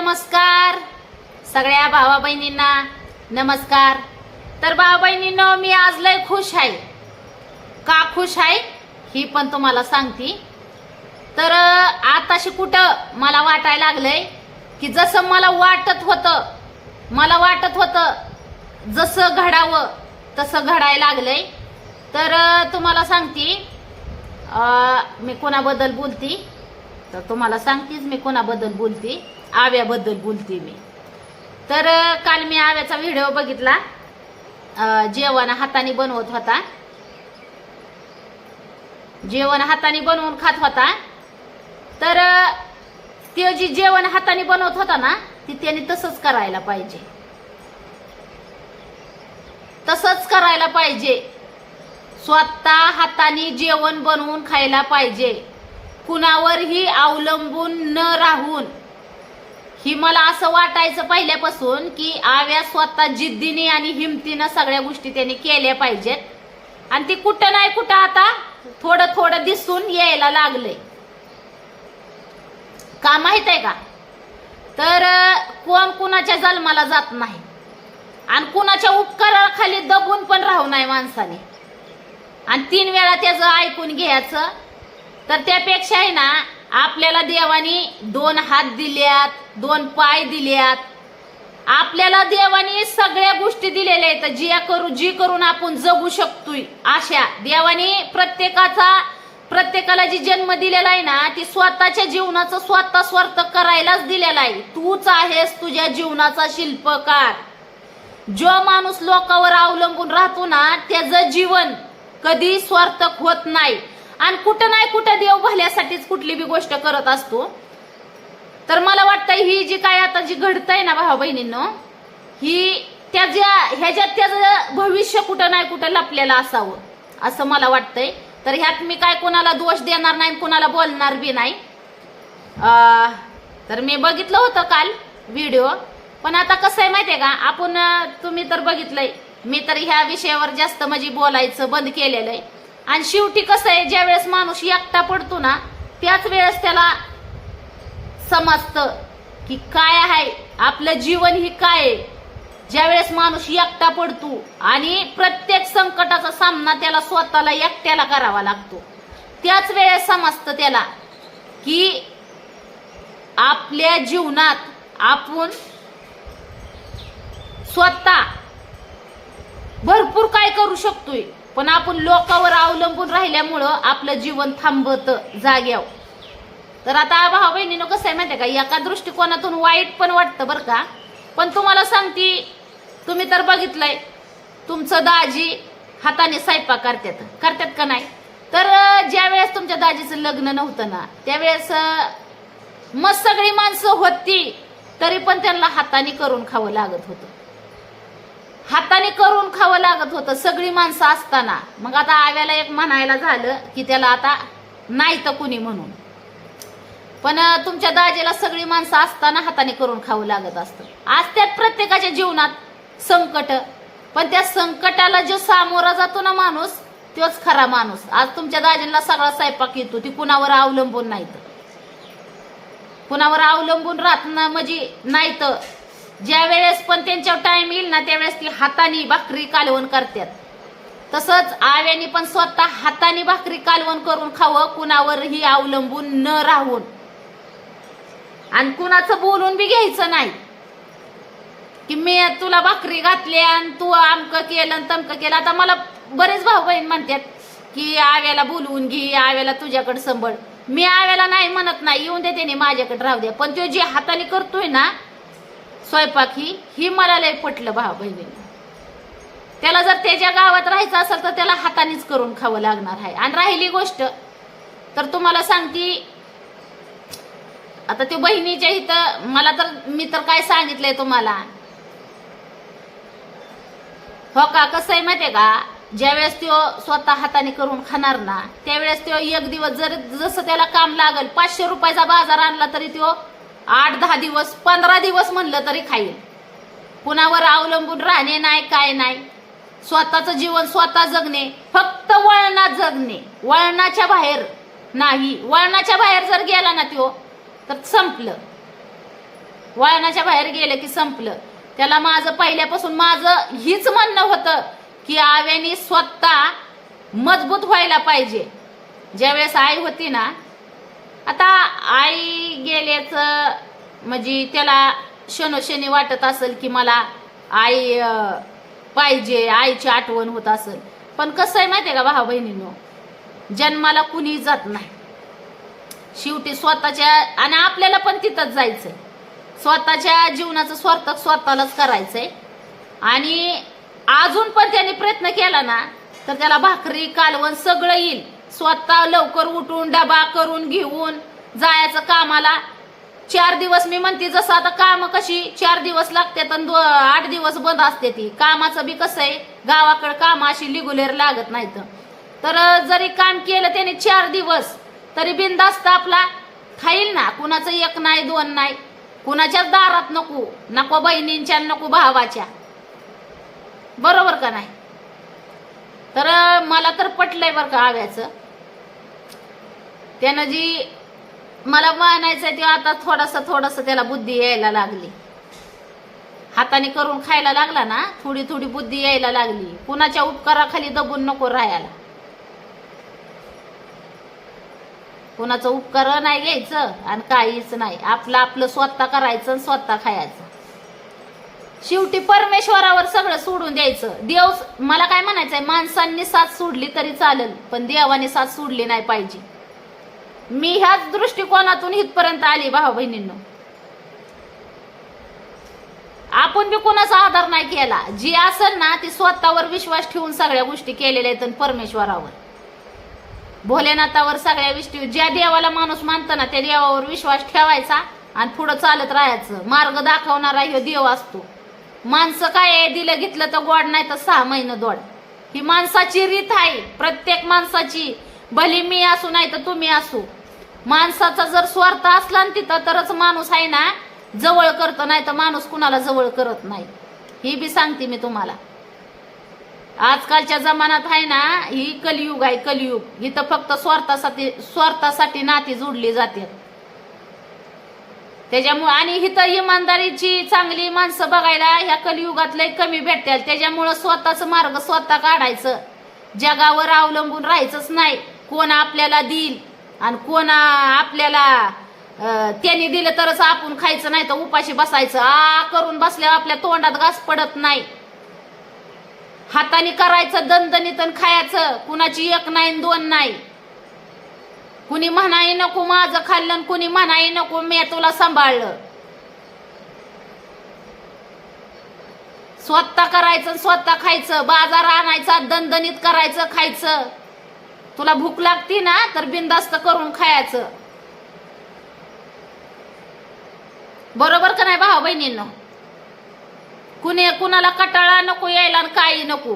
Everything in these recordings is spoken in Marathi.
नमस्कार. सगळ्या भावा बहिणींना नमस्कार. तर भावा बहिणींनो मी आज लय खुश आहे. का खुश आहे? ही पण तुम्हाला सांगते. तर आताशी कुठं मला वाटायला लागलंय की जसं मला वाटत होतं मला वाटत होतं जसं घडावं तसं घडायला लागलंय. तर तुम्हाला सांगते मी कोणाबद्दल बोलती? तर तुम्हाला सांगतेच मी कोणाबद्दल बोलते. आव्याबद्दल बोलते मी. तर काल मी आव्याचा व्हिडिओ बघितला. जेवण हाताने बनवत होता. जेवण हाताने बनवून खात होता. तर ते जी जेवण हाताने बनवत होता ना ती त्याने तसंच करायला पाहिजे. तसंच करायला पाहिजे. स्वतः हाताने जेवण बनवून खायला पाहिजे. कुणावरही अवलंबून न राहून. ही मला असं वाटायचं पहिल्यापासून की आव्या स्वतः जिद्दीने आणि हिमतीनं सगळ्या गोष्टी त्याने केल्या पाहिजेत. आणि ती कुठं नाही कुठं आता थोडं थोडं दिसून यायला लागलंय. का माहीत आहे का? तर कोण कुणाच्या जन्माला जात नाही. आणि कुणाच्या उपकाराखाली दबून पण राहू नाही माणसाने. आणि तीन वेळा त्याचं ऐकून घ्यायचं. तर त्यापेक्षा आहे ना आपल्याला देवानी दोन हात दिल्यात दोन पाय दिल्यात. आपल्याला देवानी सगळ्या गोष्टी दिलेल्या आहेत. जी करू जी करून आपण जगू शकतोय अशा. देवानी प्रत्येकाचा प्रत्येकाला जी जन्म दिलेला आहे ना ती स्वतःच्या जीवनाचं स्वतः स्वार्थ करायलाच दिलेला आहे. तूच आहेस तुझ्या जीवनाचा शिल्पकार. जो माणूस लोकांवर अवलंबून राहतो ना त्याचं जीवन कधी स्वार्थक होत नाही. आणि कुठं नाही कुठं देव भल्यासाठीच कुठली बी गोष्ट करत असतो. तर मला वाटतं ही जी काय आता जी घडतंय ना भावा बहिणींनो ही त्याच्या ह्याच्यात त्याचं भविष्य कुठं नाही कुठं लपलेलं असावं असं मला वाटतंय. तर ह्यात मी काय कोणाला दोष देणार नाही कोणाला बोलणार बी नाही. तर मी बघितलं होतं काल व्हिडिओ पण आता कसं आहे माहितीये का आपण तुम्ही तर बघितलंय मी तर ह्या विषयावर जास्त म्हणजे बोलायचं बंद केलेलं आहे. आणि शेवटी कसं आहे ज्या वेळेस माणूस एकटा पडतो ना त्याच वेळेस त्याला समजतं की काय आहे आपलं जीवन ही काय आहे. ज्या वेळेस माणूस एकटा पडतो आणि प्रत्येक संकटाचा सामना त्याला स्वतःला एकट्याला करावा लागतो. त्याच वेळेस समजतं त्याला की आपल्या जीवनात आपण स्वतः भरपूर काय करू शकतोय. पण आपण लोकावर अवलंबून राहिल्यामुळं आपलं जीवन थांबत जाग्याव तर आता भाऊ बहिणीनं कसं आहे माहिती का? एका दृष्टिकोनातून वाईट पण वाटतं बरं का? पण तुम्हाला सांगते तुम्ही तर बघितलंय तुमचं दाजी हाताने स्वयंपाक करतात. करतात का नाही? तर ज्या वेळेस तुमच्या दाजीचं लग्न नव्हतं ना त्यावेळेस मग सगळी माणसं होती तरी पण त्यांना हाताने करून खावं लागत होतं. हाताने करून खावं लागत होतं सगळी माणसं असताना. मग आता आव्याला एक म्हणायला झालं की त्याला आता नाही तर कुणी म्हणून. पण तुमच्या दाजीला सगळी माणसं असताना हाताने करून खावं लागत असतं. आज त्यात प्रत्येकाच्या जीवनात संकट. पण त्या संकटाला जो सामोरा जातो ना माणूस तोच खरा माणूस. आज तुमच्या दाजींना सगळा स्वयंपाक येतो ती कुणावर अवलंबून नाहीत. कुणावर अवलंबून राहत ना म्हणजे नाही तर ज्या वेळेस पण त्यांच्यावर टाइम येईल ना त्यावेळेस ती हाताने भाकरी कालवण करतात. तसंच आव्याने पण स्वतः हाताने भाकरी कालवण करून खावं कुणावरही अवलंबून न राहून. आणि कुणाचं बोलून बी घ्यायचं नाही. की मी तुला भाकरी घातली आणि तू आमक केलं आणि तमकं केलं. आता मला बरेच भाऊ बहीण म्हणतात की आव्याला बोलवून घे आव्याला तुझ्याकडे संभळ. मी आव्याला नाही म्हणत नाही येऊन दे त्याने माझ्याकडे राहू द्या. पण तो जे हाताने करतोय ना स्वयंपाक ही ही मला लय पटलं भा बहिणीला त्याला जर त्याच्या गावात राहायचं असेल तर त्याला हातानेच करून खावं लागणार आहे. आणि राहिली गोष्ट तर तुम्हाला सांगती आता ते बहिणीच्या इथं मला तर मी तर काय सांगितलंय तुम्हाला? हो का? कसं आहे माहितीये का? ज्यावेळेस तो स्वतः हाताने करून खाणार ना त्यावेळेस तो एक दिवस जर जसं त्याला काम लागल पाचशे रुपयाचा बाजार आणला तरी तो आठ दहा दिवस पंधरा दिवस म्हणलं तरी खाईल. कुणावर अवलंबून राहणे नाही काय नाही. स्वतःचं जीवन स्वतः जगणे फक्त वळणात जगणे. वळणाच्या बाहेर नाही. वळणाच्या बाहेर जर गेला ना तो तर संपलं. वळणाच्या बाहेर गेलं की संपलं. त्याला माझं पहिल्यापासून माझं हीच म्हणणं होतं की आव्यानी स्वतः मजबूत व्हायला पाहिजे. ज्यावेळेस आई होती ना आता आई गेल्याच म्हणजे त्याला शनोशनी वाटत असेल की मला आई पाहिजे आईची आठवण होत असेल. पण कसं आहे माहितीये का भाऊ बहिणींनो? जन्माला कुणी जात नाही. शेवटी स्वतःच्या आणि आपल्याला पण तिथंच जायचंय. स्वतःच्या जीवनाचं स्वार्थ स्वतःलाच करायचंय. आणि अजून पण त्याने प्रयत्न केला ना तर त्याला भाकरी कालवण सगळं येईल. स्वतः लवकर उठून डबा करून घेऊन जायचं कामाला. चार दिवस मी म्हणते जसं आता काम कशी चार दिवस लागतात आणि आठ दिवस बंद असते ती. कामाचं बी कसं आहे गावाकडे काम अशी लिगुलेर लागत नाहीत. तर जरी काम केलं त्याने चार दिवस तरी बिंदास्त आपला खाईल ना. कुणाचं एक नाही दोन नाही. कुणाच्याच दारात नको. नको बहिणींच्या नको भावाच्या. बरोबर का नाही? तर मला तर पटलंय बरं का आव्याचं. त्यानं जी मला म्हणायचं ते आता थोडस थोडस त्याला बुद्धी यायला लागली. हाताने करून खायला लागला ना थोडी थोडी बुद्धी यायला लागली. कुणाच्या उपकाराखाली दबून नको राहायला. कुणाचं उपकार नाही घ्यायचं आणि काहीच नाही. आपलं आपलं स्वतः करायचं आणि स्वतः खायचं. शेवटी परमेश्वरावर सगळं सोडून द्यायचं. देव मला काय म्हणायचंय? माणसांनी साथ सोडली तरी चालेल पण देवाने साथ सोडली नाही पाहिजे. मी ह्याच दृष्टिकोनातून इथपर्यंत आली भाऊ बहिणींनो. आपण बी कोणाचा आधार नाही केला. जी असेल ना ती स्वतःवर विश्वास ठेवून सगळ्या गोष्टी केलेल्या आहेत आणि परमेश्वरावर. भोलेनाथावर सगळ्या गोष्टी ज्या देवाला माणूस मानतो ना त्या देवावर विश्वास ठेवायचा आणि पुढं चालत राहायचं. मार्ग दाखवणारा ह्यो देव असतो. माणसं काय आहे? दिलं घेतलं तर गोड नाही तर सहा महिने दोड. ही माणसाची रीत आहे. प्रत्येक माणसाची. भली मी असू नाही तर तुम्ही असू. माणसाचा जर स्वार्थ असला ना तिथं तरच माणूस आहे ना जवळ करतो नाही तर माणूस कुणाला जवळ करत नाही. ही बी सांगते मी तुम्हाला. आजकालच्या जमान्यात आहे ना ही कलियुग आहे कलियुग. इथं फक्त स्वार्थासाठी स्वार्थासाठी नाती जोडली जाते. त्याच्यामुळे आणि इथं इमानदारीची चांगली माणसं बघायला ह्या कलियुगात लय कमी भेटतील. त्याच्यामुळं स्वतःच मार्ग स्वतः काढायचं. जगावर अवलंबून राहायचंच नाही. कोण आपल्याला देईल आणि कोण आपल्याला त्यांनी दिलं तरच आपण खायचं नाही तर उपाशी बसायचं. आ करून बसल्यावर आपल्या तोंडात घास पडत नाही. हाताने करायचं दणदणीतन खायचं. कुणाची एक नाही आणि दोन नाही. कुणी म्हणाही नको माझं खाल्लं आणि कुणी म्हणाही नको मी तुला सांभाळलं. स्वतः करायचं आणि स्वतः खायचं. बाजार आणायचा दणदणीत करायचं खायचं. तुला भूक लागती ना तर बिंदास्त करून खायचं. बरोबर का नाही भाऊ बहिणींनो? कुणी कुणाला कटाळा नको यायला आणि काही नको.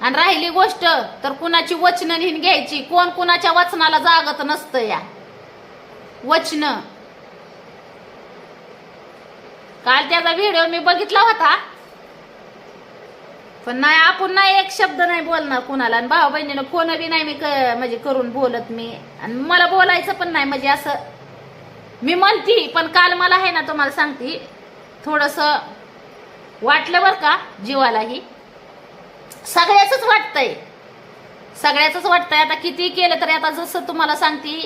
आणि राहिली गोष्ट तर कुणाची वचनं लिहून घ्यायची? कोण कुणाच्या वचनाला जागत नसतं या. वचन. काल त्याचा व्हिडिओ मी बघितला होता. पण नाही आपण नाही एक शब्द नाही बोलणार कुणाला. आणि भाऊ बहिणीनं फोन बी नाही मी क- म्हणजे करून बोलत मी. आणि मला बोलायचं पण नाही म्हणजे असं मी म्हणती पण काल मला आहे ना तुम्हाला सांगते थोडस वाटलं बरं का जीवालाही. सगळ्याच वाटतंय. सगळ्याच वाटतंय. आता किती केलं तरी आता जसं तुम्हाला सांगते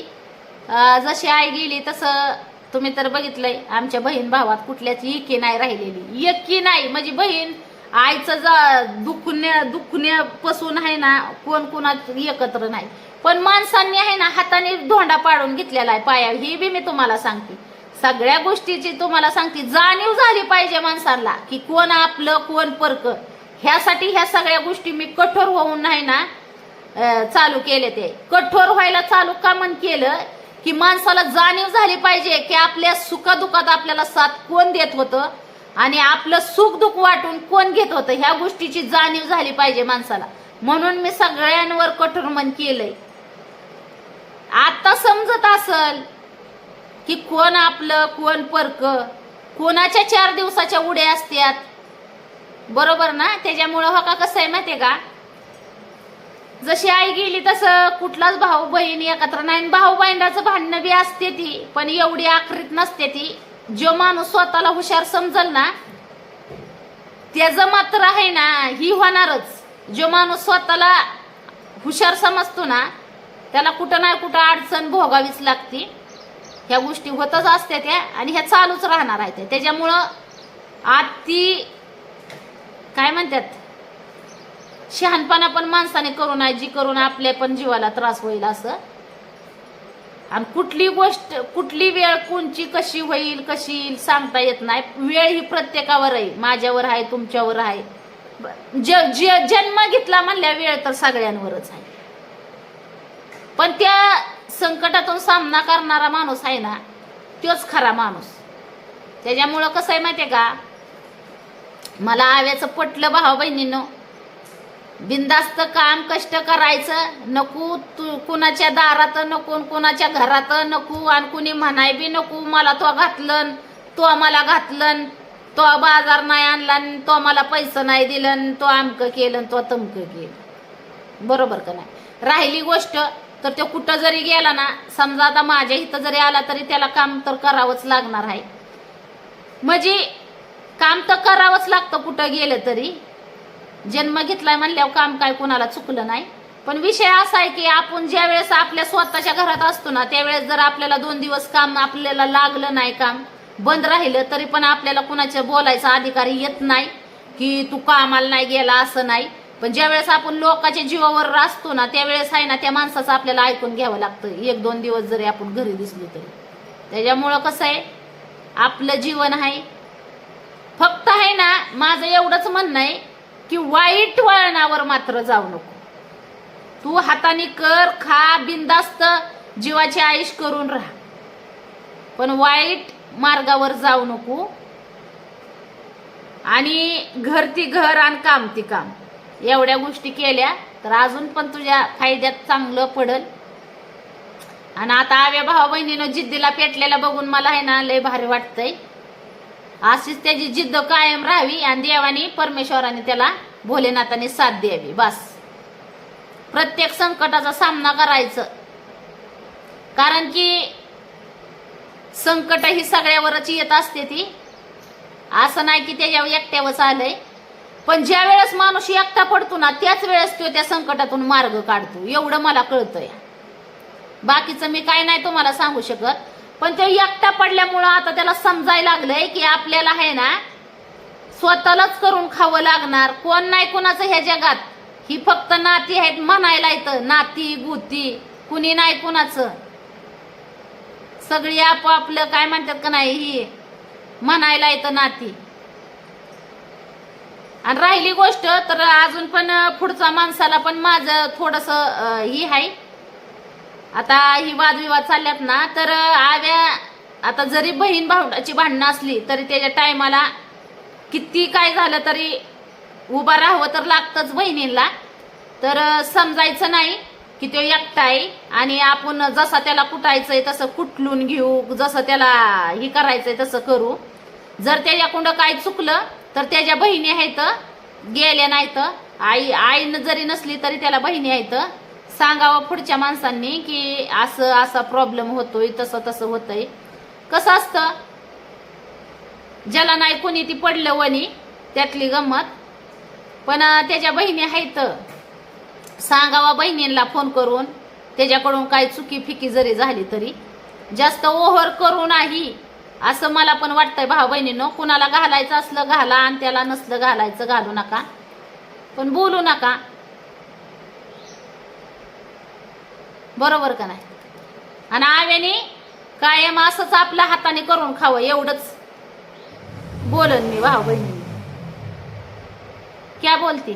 जशी आई गेली तसं तुम्ही तर बघितलंय आमच्या बहीण भावात कुठल्याच एकी नाही राहिलेली. एकी नाही म्हणजे बहीण आईचं जा दुखण्या दुखण्यापासून आहे ना कोण कोणात एकत्र नाही. पण माणसांनी आहे ना हाताने धोंडा पाडून घेतलेला आहे पाया. ही बी मी तुम्हाला सांगते. सगळ्या गोष्टीची तुम्हाला सांगते. जाणीव झाली पाहिजे माणसाला की कोण आपलं कोण परक. ह्यासाठी ह्या सगळ्या गोष्टी मी कठोर होऊन नाही ना चालू केले ते. कठोर व्हायला चालू का मन केलं की माणसाला जाणीव झाली पाहिजे की आपल्या सुखादुखात आपल्याला साथ कोण देत होतं? आणि आपलं सुख दुःख वाटून कोण घेत होतं? ह्या गोष्टीची जाणीव झाली पाहिजे माणसाला. म्हणून मी सगळ्यांवर कठोर मन केलंय. आता समजत असल की कोण आपलं कोण परक कोणाच्या चार दिवसाच्या उड्या असतात बरोबर ना? त्याच्यामुळं हो का कसं आहे माहितीये का? जशी आई गेली तसं कुठलाच भाऊ बहीण एकत्र नाही. आणि भाऊ बहिणाचं भांडणं बी असते ती पण एवढी आखरीत नसते ती. जो माणूस स्वतःला हुशार समजल ना त्याचं मात्र आहे ना ही होणारच. जो माणूस स्वतःला हुशार समजतो ना त्याला कुठं ना कुठं अडचण भोगावीच लागते. ह्या गोष्टी होतच असत्या त्या आणि ह्या चालूच राहणार आहेत त्याच्यामुळं आती काय म्हणतात शहाणपणा पण माणसाने करू नये जी करून आपल्या पण जीवाला त्रास होईल असं. आणि कुठली गोष्ट कुठली वेळ कोणची कशी होईल कशी येईल सांगता येत नाही. वेळ ही प्रत्येकावर आहे. माझ्यावर आहे तुमच्यावर आहे. ज ज- जन्म घेतला म्हणल्या वेळ तर सगळ्यांवरच आहे. पण त्या संकटातून सामना करणारा माणूस आहे ना तोच खरा माणूस. त्याच्यामुळं कसं आहे माहितीये का? मला आव्याचं पटलं भावा बहिणीनं. बिंदास्त काम कष्ट करायचं नको तू कुणाच्या दारात नको कुणाच्या घरात नको आणि कुणी म्हणाय बी नको मला तो घातलं तो आम्हाला घातलं तो बाजार नाही आणला आणि तो मला पैसे नाही दिलं आणि तो आमकं केलं आणि तो तमकं केलं. बरोबर का नाही? राहिली गोष्ट तर तो कुठं जरी गेला ना समजा आता माझ्या इथं जरी आला तरी त्याला काम तर करावंच लागणार आहे. म्हणजे काम तर करावंच लागतं कुठं गेलं तरी. जन्म घेतलाय म्हणल्यावर काम काय कोणाला चुकलं नाही. पण विषय असा आहे की आपण ज्या वेळेस आपल्या स्वतःच्या घरात असतो ना त्यावेळेस जर आपल्याला दोन दिवस काम आपल्याला लागलं नाही काम बंद राहिलं तरी पण आपल्याला कुणाच्या बोलायचा अधिकारी येत नाही की तू कामाला नाही गेला असं नाही. पण ज्या वेळेस आपण लोकांच्या जीवावर असतो ना त्यावेळेस आहे ना त्या माणसाचं आपल्याला ऐकून घ्यावं लागतं. एक दोन दिवस जरी आपण घरी दिसलो तरी. त्याच्यामुळं कसं आहे आपलं जीवन आहे. फक्त आहे ना माझं एवढंच म्हणणं आहे की वाईट वळणावर मात्र जाऊ नको. तू हाताने कर खा बिंदास्त जीवाची आयुष करून राहा. पण वाईट मार्गावर जाऊ नको. आणि घर ती घर आणि काम ती काम. एवढ्या गोष्टी केल्या तर अजून पण तुझ्या फायद्यात चांगलं पडल. आणि आता आव्या भाऊ बहिणीनं जिद्दीला पेटलेला बघून मला आहे ना लय भारी वाटतंय. अशीच त्याची जिद्द कायम राहावी आणि देवानी परमेश्वराने त्याला भोलेनाथाने साथ द्यावी. बस. प्रत्येक संकटाचा सामना करायचं. कारण की संकट ही सगळ्यावरच येत असते ती. असं नाही की त्याच्यावर एकट्यावरच आलंय. पण ज्या वेळेस माणूस एकटा पडतो ना त्याच वेळेस तो त्या संकटातून मार्ग काढतो. एवढं मला कळतंय. बाकीचं मी काय नाही तुम्हाला सांगू शकत. पण तो एकटा पडल्यामुळं आता त्याला समजायला लागलंय की आपल्याला आहे ना स्वतःलाच करून खावं लागणार. कोण नाही कोणाचं ह्या जगात. ही फक्त नाती आहेत म्हणायला येतं नाती गुती कुणी नाही कुणाचं. सगळी आपापलं काय म्हणतात का नाही ही म्हणायला येतं नाती. आणि राहिली गोष्ट तर अजून पण पुढच्या माणसाला पण माझं थोडस ही आहे. आता ही वादविवाद चालल्यात ना तर आव्या आता जरी बहीण भावडाची भांडणं असली तरी त्याच्या टायमाला किती काय झालं तरी उभा राहावं तर लागतंच बहिणीला. तर समजायचं नाही की तो एकटा आहे आणि आपण जसा त्याला कुटायचंय तसं कुटलून घेऊ जसं त्याला ही करायचंय तसं करू. जर त्याच्याकडं काय चुकलं तर त्याच्या बहिणी आहेत गेल्या नाहीत. आई आईनं जरी नसली तरी त्याला बहिणी आहेत. सांगावं पुढच्या माणसांनी की असं असा प्रॉब्लेम होतोय तसं तसं होतंय. कसं असतं? ज्याला नाही कोणी ती पडलं वणी त्यातली गंमत. पण त्याच्या बहिणी आहेत. सांगावा बहिणींना फोन करून त्याच्याकडून काय चुकी फिकी जरी झाली तरी. जास्त ओव्हर करू नाही. असं मला पण वाटतंय भाऊ बहिणीनं कुणाला घालायचं असलं घाला आणि त्याला नसलं घालायचं घालू नका. पण बोलू नका. बरोबर का नाही? आणि आव्याने कायम असंच आपल्या हाताने करून खावं एवढंच. बोलन मी वा बहिणी. क्या बोलती?